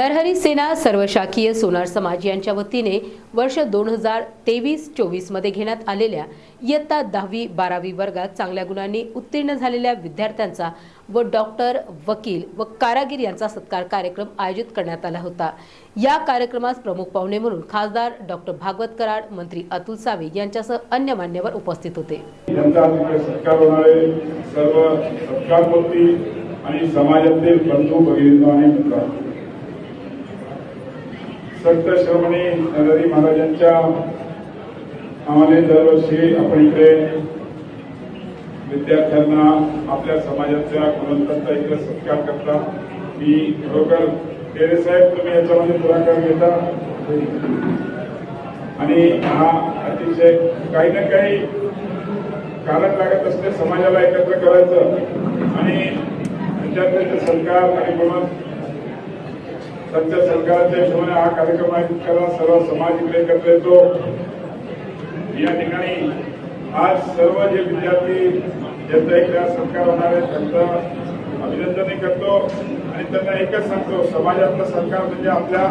नरहरी सेना सर्वशाखीय सोनार समाज यांच्या वतीने वर्ष दोन हजार तेवीस चोवीसमध्ये घेण्यात आलेल्या इयत्ता दहावी बारावी वर्गात चांगल्या गुणांनी उत्तीर्ण झालेल्या विद्यार्थ्यांचा व डॉक्टर वकील व कारागीर यांचा सत्कार कार्यक्रम आयोजित करण्यात आला होता. या कार्यक्रमास प्रमुख पाहुणे म्हणून खासदार डॉक्टर भागवत कराड मंत्री अतुल सावे यांच्यासह अन्य मान्यवर उपस्थित होते. सत्कार सर्व आणि समाजातील बंधू भगिनी संत श्रमणी नरहरी महाराजांच्या आम्हाला दरवर्षी आपण इकडे विद्यार्थ्यांना आपल्या समाजाच्या गुणवंतांचा इकडे सत्कार करता. मी खरोखर टेरे साहेब तुम्ही याच्यामध्ये पुढाकार घेता? आणि हा अतिशय काही ना काही कारण लागत असते समाजाला एकत्र करायचं. आणि त्यांच्या संस्कार आणि म्हणून सध्या सरकारच्या हिशोबाने हा कार्यक्रम आयोजित करा सर्व समाज इकडे एकत्र येतो. या ठिकाणी आज सर्व जे विद्यार्थी ज्यांचा इकडे सरकार होणार आहे त्यांचं अभिनंदनही करतो. आणि त्यांना एकच सांगतो समाजातलं सरकार म्हणजे आपल्या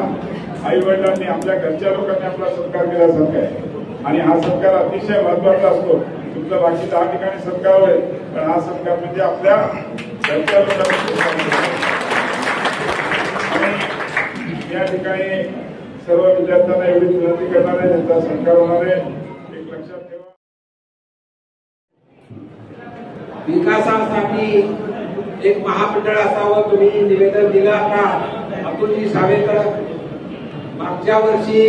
आई वडिलांनी आपल्या घरच्या लोकांनी आपला सत्कार केल्यासारखा आहे. आणि हा सत्कार अतिशय महत्त्वाचा असतो. तुमचा बाकी दहा ठिकाणी सत्कार होईल पण हा सत्कार म्हणजे आपल्या घरच्या लोकांनी आणि या ठिकाणी सर्व विद्यार्थ्यांना एवढी विनंती करणार आहे त्यांचा सत्कार होणार आहे एक लक्षात ठेवा. विकासासाठी एक महामंडळ असावं तुम्ही निवेदन दिलं आता. अतुलजी सावेकर मागच्या वर्षी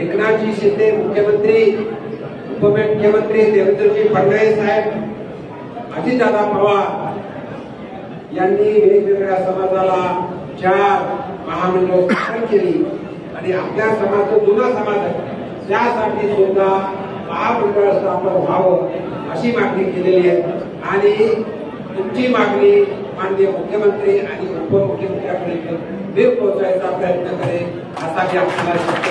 एकनाथजी शिंदे मुख्यमंत्री उपमुख्यमंत्री देवेंद्रजी फडणवीस साहेब अजितदादा पवार यांनी वेगवेगळ्या समाजाला चार महामंडळ स्थापन केली. आणि आपल्या समाज जुना समाज आहे. त्यासाठी सुद्धा महामंडळ स्थापन व्हावं अशी मागणी केलेली आहे. आणि तुमची मागणी माननीय मुख्यमंत्री आणि उपमुख्यमंत्र्यांपर्यंत वेग पोहोचायचा प्रयत्न करेन असा मी आपल्याला